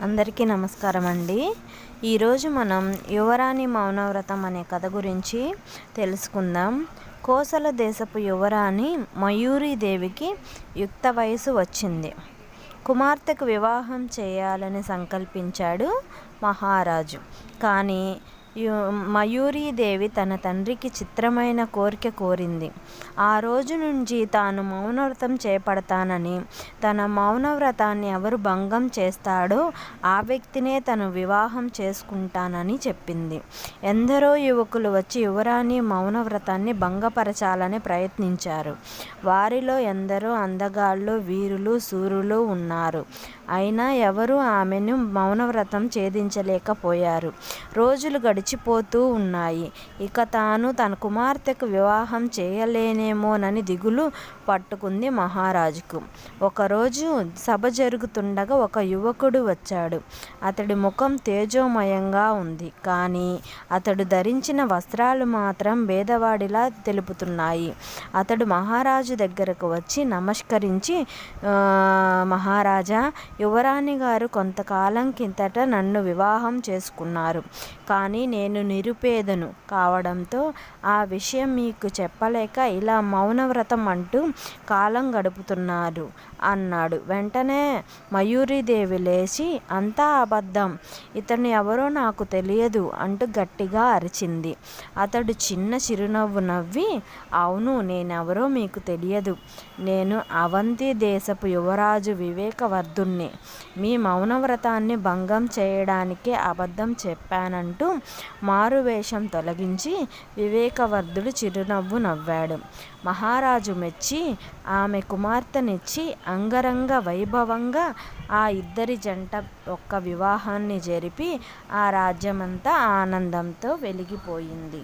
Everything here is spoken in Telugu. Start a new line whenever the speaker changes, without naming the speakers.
అందరికీ నమస్కారం అండి ఈరోజు మనం యువరాణి మౌనవ్రతం అనే కథ గురించి తెలుసుకుందాం. కోసల దేశపు యువరాణి మయూరీదేవికి యుక్త వయసు వచ్చింది. కుమార్తెకు వివాహం చేయాలని సంకల్పించాడు మహారాజు. కానీ మయూరీదేవి తన తండ్రికి చిత్రమైన కోరిక కోరింది. ఆ రోజు నుంచి తాను మౌనవ్రతం చేపడతానని తన మౌనవ్రతాన్ని ఎవరు భంగం చేస్తాడో ఆ వ్యక్తినే తను వివాహం చేసుకుంటానని చెప్పింది. ఎందరో యువకులు వచ్చి యువరాణి మౌనవ్రతాన్ని భంగపరచాలని ప్రయత్నించారు. వారిలో ఎందరో అందగాళ్ళు వీరులు సూరులు ఉన్నారు. అయినా ఎవరూ ఆమెను మౌనవ్రతం ఛేదించలేకపోయారు. రోజులు గడి గడిచిపోతూ ఉన్నాయి. ఇక తాను తన కుమార్తెకు వివాహం చేయలేనేమోనని దిగులు పట్టుకుంది మహారాజుకు. ఒకరోజు సభ జరుగుతుండగా ఒక యువకుడు వచ్చాడు. అతడి ముఖం తేజోమయంగా ఉంది. కానీ అతడు ధరించిన వస్త్రాలు మాత్రం భేదవాడిలా తెలుపుతున్నాయి. అతడు మహారాజు దగ్గరకు వచ్చి నమస్కరించి మహారాజా యువరాణి గారు కొంతకాలం కిందట నన్ను వివాహం చేసుకున్నారు. కానీ నేను నిరుపేదను కావడంతో ఆ విషయం మీకు చెప్పలేక ఇలా మౌనవ్రతం అంటూ కాలం గడుపుతున్నారు అన్నాడు. వెంటనే మయూరీదేవి లేచి అంతా అబద్ధం. ఇతను ఎవరో నాకు తెలియదు అంటూ గట్టిగా అరిచింది. అతడు చిన్న చిరునవ్వు నవ్వి అవును నేనెవరో మీకు తెలియదు. నేను అవంతి దేశపు యువరాజు వివేకవర్ధుణ్ణి. మీ మౌనవ్రతాన్ని భంగం చేయడానికే అబద్ధం చెప్పానంటూ మారువేషం తొలగించి వివేకవర్ధుడు చిరునవ్వు నవ్వాడు. మహారాజు మెచ్చి ఆమె కుమార్తెనిచ్చి అంగరంగ వైభవంగా ఆ ఇద్దరి జంట యొక్క వివాహాన్ని జరిపి ఆ రాజ్యమంతా ఆనందంతో వెలిగిపోయింది.